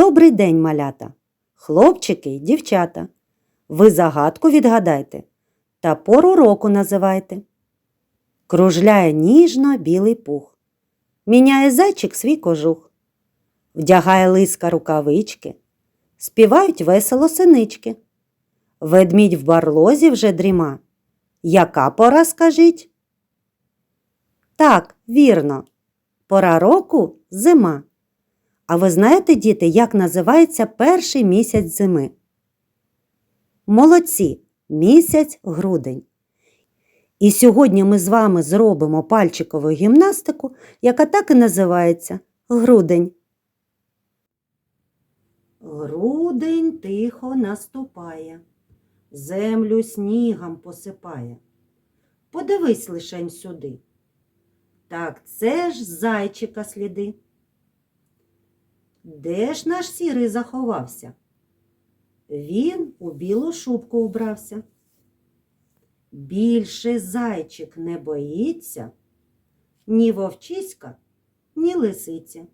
Добрий день, малята, хлопчики й дівчата. Ви загадку відгадайте та пору року називайте. Кружляє ніжно білий пух, міняє зайчик свій кожух, вдягає лиска рукавички, співають весело синички. Ведмідь в барлозі вже дріма. Яка пора, скажіть? Так, вірно. Пора року зима. А ви знаєте, діти, як називається перший місяць зими? Молодці, місяць грудень. І сьогодні ми з вами зробимо пальчикову гімнастику, яка так і називається грудень. Грудень тихо наступає, землю снігом посипає. Подивись лишень сюди. Так це ж зайчика сліди. Де ж наш сірий заховався? Він у білу шубку вбрався. Більше зайчик не боїться ні вовчиська, ні лисиці.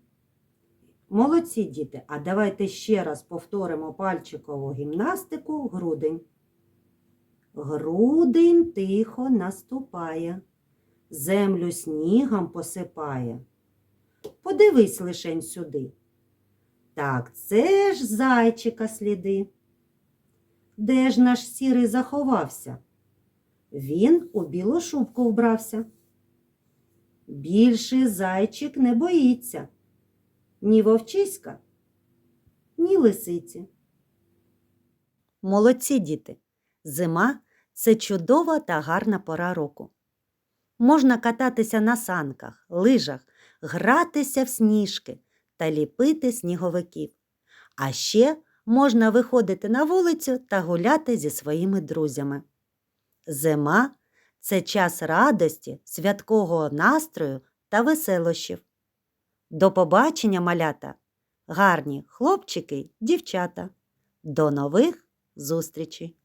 Молодці діти, а давайте ще раз повторимо пальчикову гімнастику грудень. Грудень тихо наступає, землю снігом посипає. Подивись лишень сюди. Так, це ж зайчика сліди. Де ж наш сірий заховався? Він у білу шубку вбрався. Більший зайчик не боїться ні вовчиська, ні лисиці. Молодці діти. Зима це чудова та гарна пора року. Можна кататися на санках, лижах, гратися в сніжки та ліпити сніговиків. А ще можна виходити на вулицю та гуляти зі своїми друзями. Зима це час радості, святкового настрою та веселощів. До побачення, малята, гарні хлопчики дівчата. До нових зустрічей!